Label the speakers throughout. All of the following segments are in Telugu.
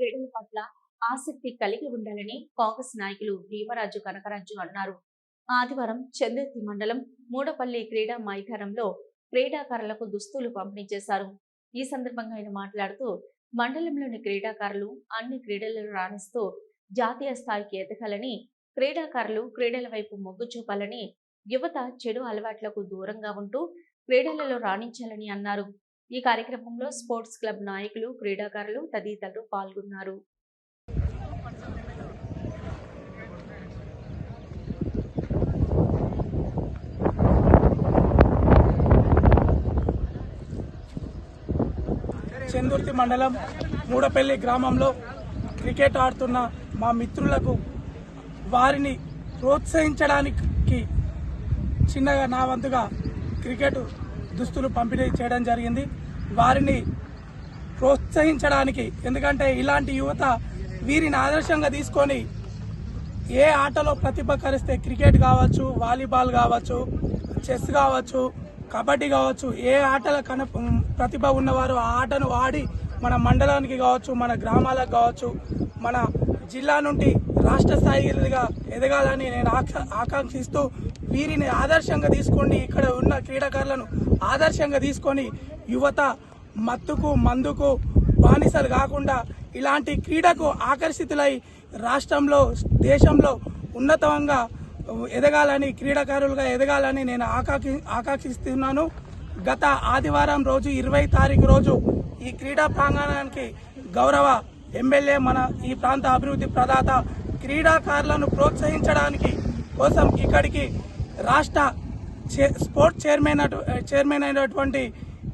Speaker 1: క్రీడల పట్ల ఆసక్తి కలిగి ఉండాలని కాంగ్రెస్ నాయకులు భీమరాజు కనకరాజు అన్నారు. ఆదివారం చందుర్తి మండలం మూడపల్లి క్రీడా మైదానంలో క్రీడాకారులకు దుస్తులు పంపిణీ చేశారు. ఈ సందర్భంగా ఆయన మాట్లాడుతూ మండలంలోని క్రీడాకారులు అన్ని క్రీడలను రాణిస్తూ జాతీయ స్థాయికి ఎదగాలని క్రీడాకారులు క్రీడల వైపు మొగ్గు చూపాలని యువత చెడు అలవాట్లకు దూరంగా ఉంటూ క్రీడలలో రాణించాలని అన్నారు. ఈ కార్యక్రమంలో స్పోర్ట్స్ క్లబ్ నాయకులు క్రీడాకారులు తదితరులు పాల్గొన్నారు.
Speaker 2: చందుర్తి మండలం మూడపల్లి గ్రామంలో క్రికెట్ ఆడుతున్న మా మిత్రులకు వారిని ప్రోత్సహించడానికి చిన్నగా నా వంతుగా క్రికెట్ దుస్తులు పంపిణీ చేయడం జరిగింది. వారిని ప్రోత్సహించడానికి ఎందుకంటే ఇలాంటి యువత వీరిని ఆదర్శంగా తీసుకొని ఏ ఆటలో ప్రతిభ కరిస్తే క్రికెట్ కావచ్చు వాలీబాల్ కావచ్చు చెస్ కావచ్చు కబడ్డీ కావచ్చు ఏ ఆటల కన ప్రతిభ ఉన్నవారు ఆ ఆటను ఆడి మన మండలానికి కావచ్చు మన గ్రామాలకు కావచ్చు మన జిల్లా నుండి రాష్ట్ర స్థాయిగా ఎదగాలని నేను ఆకా ఆకాంక్షిస్తూ వీరిని ఆదర్శంగా తీసుకొని ఇక్కడ ఉన్న క్రీడాకారులను ఆదర్శంగా తీసుకొని యువత మత్తుకు మందుకు బానిసలు కాకుండా ఇలాంటి క్రీడకు ఆకర్షితులై రాష్ట్రంలో దేశంలో ఉన్నతంగా ఎదగాలని క్రీడాకారులుగా ఎదగాలని నేను ఆకాక్షి ఆకాంక్షిస్తున్నాను. గత ఆదివారం రోజు ఇరవై తారీఖు రోజు ఈ క్రీడా ప్రాంగణానికి గౌరవ ఎమ్మెల్యే మన ఈ ప్రాంత అభివృద్ధి ప్రదాత క్రీడాకారులను ప్రోత్సహించడానికి కోసం ఇక్కడికి రాష్ట్ర చే- స్పోర్ట్స్ చైర్మన్ అటు- చైర్మన్ అయినటువంటి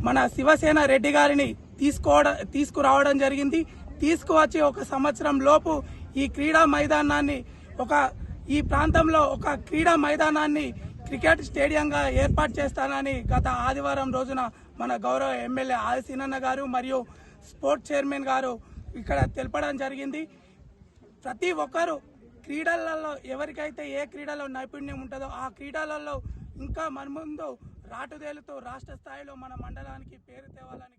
Speaker 2: మన శివసేన రెడ్డి గారిని తీసుకోవడం తీసుకురావడం జరిగింది. తీసుకువచ్చి ఒక సంవత్సరం లోపు ఈ క్రీడా మైదానాన్ని ఒక ఈ ప్రాంతంలో ఒక క్రీడా మైదానాన్ని క్రికెట్ స్టేడియంగా ఏర్పాటు చేస్తానని గత ఆదివారం రోజున మన గౌరవ ఎమ్మెల్యే ఆదిసీనన్న గారు మరియు స్పోర్ట్స్ చైర్మన్ గారు ఇక్కడ తెలపడం జరిగింది. ప్రతి ఒక్కరూ క్రీడలలో ఎవరికైతే ఏ క్రీడలో నైపుణ్యం ఉంటుందో ఆ క్రీడలలో ఇంకా మన ముందు రాటుదేలుతూ రాష్ట్ర స్థాయిలో మన మండలానికి పేరు తేవాలని